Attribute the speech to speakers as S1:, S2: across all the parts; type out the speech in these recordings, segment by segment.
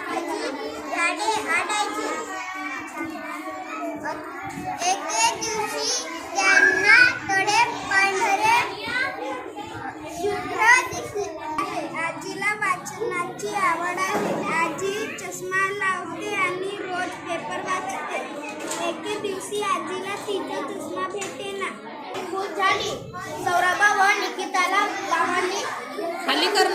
S1: झाडे आडायची एके दिवशी त्यांना तडे पांढरे शुभ्र दिसले आजीला वाचनाची आवड आहे आजी चष्मा लावते आणि रोज पेपर वाचते एके दिवशी आजीला तिचा चष्मा भेटेना खूप झाली सौरभा व निकिताला बाबांनी
S2: खाली कर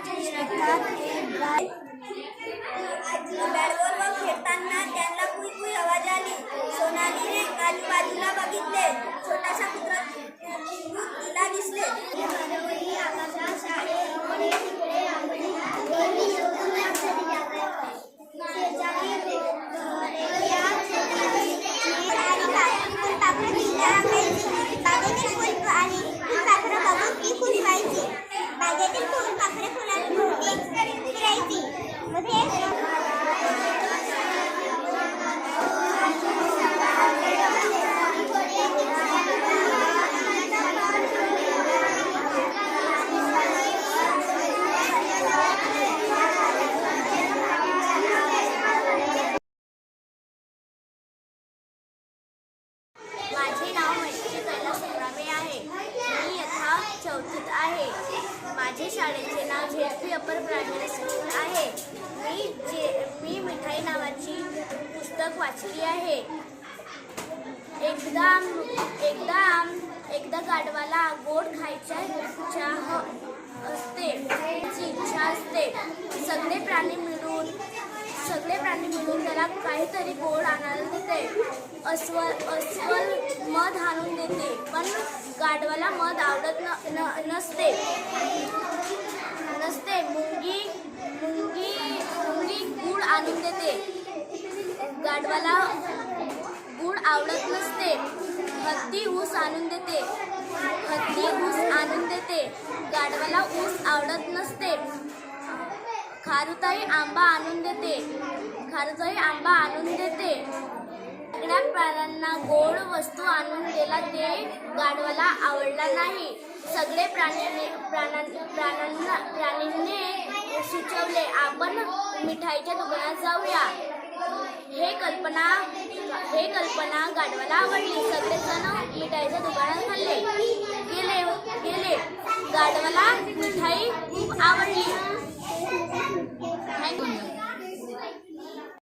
S1: शकतात ते
S3: गाय
S1: बॅटबॉलवर खेळताना त्यांना कुई कुई आवाज़ आली सोनालीने आजूबाजूला बघितले छोटासा कुत्रा तिला दिसले बागेतील फुल पाखरे फुल
S4: माझे नाव झेडपी अपर प्राणी स्कूल आहे. मी जे मी मिठाई नावाची पुस्तक वाचली आहे. एकदा एकदा एकदा गाडवाला गोड खायच्या चाह असते. इच्छा असते. सगळे प्राणी मिळून सगळे प्राणी मिळून त्याला काहीतरी गोड आणायला देते. अस्वल अस्वल मध आणून देते. पण गाडवाला मध आवडत न, न नसते. आणून देते गाढवाला गुळ आवडत नसते. हत्ती ऊस आणून देते हत्ती ऊस आणून देते गाढवाला ऊस आवडत नसते. खारुताई आंबा आणून देते खारुताई आंबा आणून देते सगळ्या प्राण्यांना गोड वस्तू आणून दिला ते गाढवाला आवडला नाही. सगळे प्राण्यांनी प्राण्यां प्राण्यांना प्राणींनी सुचवले. आपण मिठाईच्या दुकानात जाऊया. हे कल्पना हे कल्पना गाढवाला आवडली. सगळेजण